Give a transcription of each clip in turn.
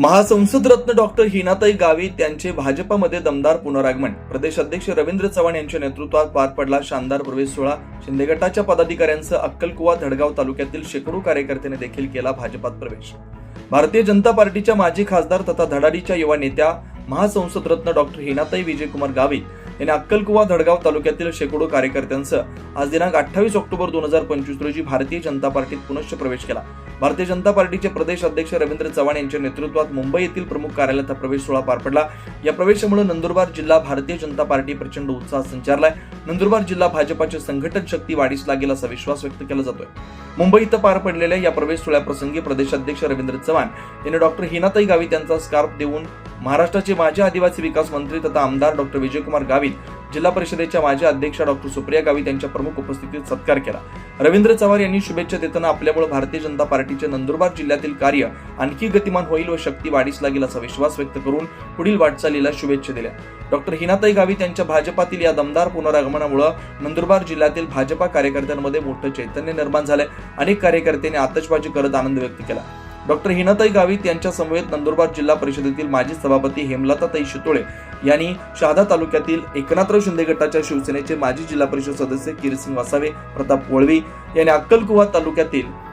महासंसद रत्न डॉक्टर हिनाताई गावित यांचे भाजपामध्ये दमदार पुनरागमन. प्रदेश अध्यक्ष रवींद्र चव्हाण यांच्या नेतृत्वात पार पडला शानदार प्रवेश सोहळा. शिंदे गटाच्या पदाधिकाऱ्यांसह अक्कलकुवा धडगाव तालुक्यातील शेकडो कार्यकर्त्यांनी देखील केला भाजपात प्रवेश. भारतीय जनता पार्टीच्या माजी खासदार तथा धडाडीच्या युवा नेत्या महासंसद रत्न डॉक्टर हिनाताई विजयकुमार गावित यांनी अक्कलकुवा धडगाव तालुक्यातील शेकडो कार्यकर्त्यांसह आज दिनांक अठ्ठावीस ऑक्टोबर दोन हजार पंचवीस रोजी भारतीय जनता पार्टीत पुनश्च प्रवेश केला. भारतीय जनता पार्टीचे प्रदेश अध्यक्ष रवींद्र चव्हाण यांच्या नेतृत्वात मुंबई येथील प्रमुख कार्यालयात हा प्रवेश सोहळा पार पडला. या प्रवेशामुळे नंदुरबार जिल्हा भारतीय जनता पार्टी प्रचंड उत्साह संचारलाय. नंदुरबार जिल्हा भाजपाची संघटन शक्ती वाढीस लागेल असा विश्वास व्यक्त केला जातोय. मुंबई इथं पार पडलेल्या या प्रवेश सोहळ्याप्रसंगी प्रदेशाध्यक्ष रवींद्र चव्हाण यांनी डॉक्टर हिनाताई गावित यांचा स्कार्फ देऊन महाराष्ट्राचे माजी आदिवासी विकास मंत्री तथा आमदार डॉक्टर विजयकुमार गावित जिल्हा परिषदेच्या माजी अध्यक्षा डॉक्टर सुप्रिया गावित यांच्या प्रमुख उपस्थितीत सत्कार केला. रवींद्र चव्हाण यांनी शुभेच्छा देताना आपल्यामुळे भारतीय जनता पार्टीचे नंदुरबार जिल्ह्यातील कार्य आणखी गतिमान होईल व शक्ती वाढीस लागेल असा विश्वास व्यक्त करून पुढील वाटचालीला शुभेच्छा दिल्या. डॉक्टर हिनाताई गावित यांच्या भाजपातील या दमदार पुनरागमनामुळे नंदुरबार जिल्ह्यातील भाजपा कार्यकर्त्यांमध्ये मोठं चैतन्य निर्माण झालंय. अनेक कार्यकर्त्यांनी आतषबाजी करत आनंद व्यक्त केला. डॉक्टर हिनाताई गावित यांच्या समवेत नंदुरबार जिल्हा परिषदेतील माजी सभापती हेमलताताई शितोळे यांनी शहादा तालुक्यातील एकनाथराव शिंदे गटाच्या शिवसेनेचे माजी जिल्हा परिषद सदस्य किरीसिंग वासावे प्रताप वळवी यांनी अक्कलकुवा तालुक्यातील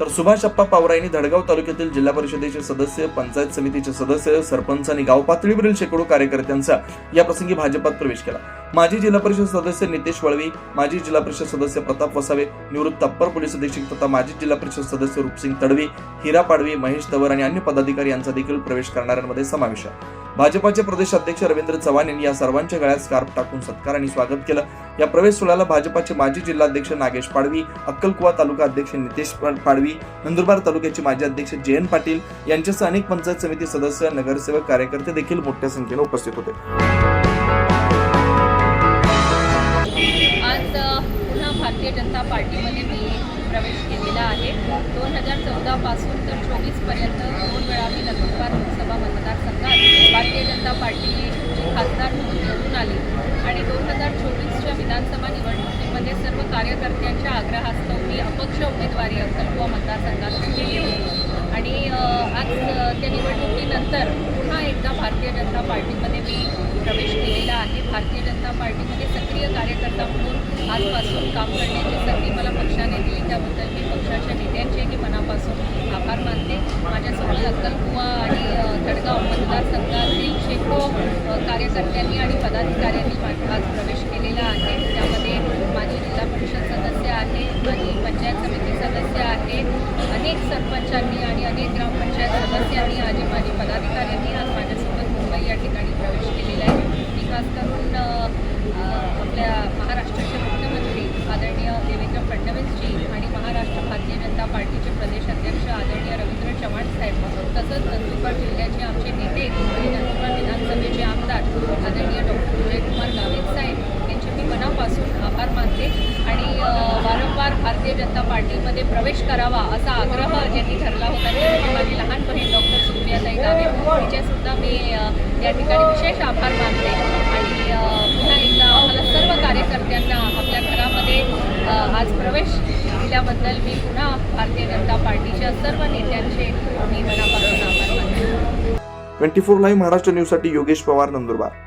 तर सुभाष अप्पा पावरा यांनी धडगाव तालुक्यातील जिल्हा परिषदेचे सदस्य पंचायत समितीचे सदस्य सरपंच आणि गाव पातळीवरील शेकडो कार्यकर्त्यांचा या प्रसंगी भाजपात प्रवेश केला. माजी जिल्हा परिषद सदस्य नितेश वळवी माजी जिल्हा परिषद सदस्य प्रताप वसावे निवृत्त अप्पर पोलीस अधीक्षक तथा माजी जिल्हा परिषद सदस्य रूपसिंग तडवी हिरा पाडवी महेश तवर आणि अन्य पदाधिकारी यांचा देखील प्रवेश करणाऱ्यांमध्ये समावेश आहे. भाजपाचे प्रदेश अध्यक्ष रवींद्र चव्हाण यांनी या सर्वांच्या गळ्यात स्कार्फ टाकून सत्कार आणि स्वागत केलं. या प्रवेश सोहळ्याला भाजपाचे माजी जिल्हाध्यक्ष नागेश पाडवी अक्कलकुवा तालुका अध्यक्ष नितेश पाडवी नंदुरबार तालुक्याचे माजी अध्यक्ष जयंत पाटील यांच्यासह अनेक पंचायत समिती सदस्य नगरसेवक कार्यकर्ते देखील मोठ्या संख्येने उपस्थित होते. आज पुन्हा भारतीय जनता पार्टीमध्ये मी प्रवेश केलेला आहे. दोन हजार चौदापासून तर चोवीसपर्यंत दोन वेळा मी नंदुरबार लोकसभा मतदारसंघात भारतीय जनता पार्टीची खासदार म्हणून निवडून आली आणि दोन हजार चोवीसच्या विधानसभा निवडणुकीमध्ये सर्व कार्यकर्त्यांच्या आग्रहास्तव मी अपक्ष उमेदवारी अक्कलकुवा केली होती आणि आज त्या निवडणुकीनंतर पुन्हा एकदा भारतीय जनता पार्टीमध्ये मी प्रवेश केलेला आहे. भारतीय जनता पार्टीमध्ये सक्रिय कार्यकर्ता म्हणून आजपासून काम करण्याची संधी मला पक्षाने दिली. त्याबद्दल मी पक्षाच्या नेत्यांचेही मनापासून आभार मानते. माझ्यासोबत अक्कलकुवा आणि अ, धडगाव मतदारसंघातील शेकडो कार्यकर्त्यांनी आणि पदाधिकाऱ्यांनी आज प्रवेश केलेला आहे त्यामध्ये माझी जिल्हा परिषद सदस्य आहे माझी पंचायत समिती सदस्य आहे अनेक सरपंचांनी आणि अनेक ग्रामपंचायत सदस्यांनी आजी माजी पदाधिकाऱ्यांनी आज माझ्यासोबत मुंबई या ठिकाणी प्रवेश केलेला आहे. मी खास करून आपल्या महाराष्ट्राचे मुख्यमंत्री आदरणीय देवेंद्र फडणवीसजी आणि महाराष्ट्र भारतीय जनता पार्टीचे प्रदेश अध्यक्ष आदरणीय रवींद्र चव्हाण साहेब तसंच नंदुरबार जिल्ह्याचे आमचे नेते आणि नंदुरबार विधानसभेचे आमदार आदरणीय डॉक्टर विजयकुमार गावित साहेब यांचे मी मनापासून आभार मानते आणि अ, वारंवार पार्टीमध्ये प्रवेश करावा असा आग्रह ज्यांनी धरला होता ती माझी लहान बहीण डॉक्टर सुप्रियाताई गावे तिचेसुद्धा मी या ठिकाणी विशेष आभार मानते. आणि पुन्हा एकदा आम्हाला सर्व कार्यकर्त्यांना आपल्या घरामध्ये आज प्रवेश दिल्याबद्दल मी पुन्हा भारतीय जनता पार्टीच्या सर्व नेत्यांचे मी मनापासून आभार मानते. ट्वेंटी फोर लाईव्ह महाराष्ट्र न्यूजसाठी योगेश पवार नंदुरबार.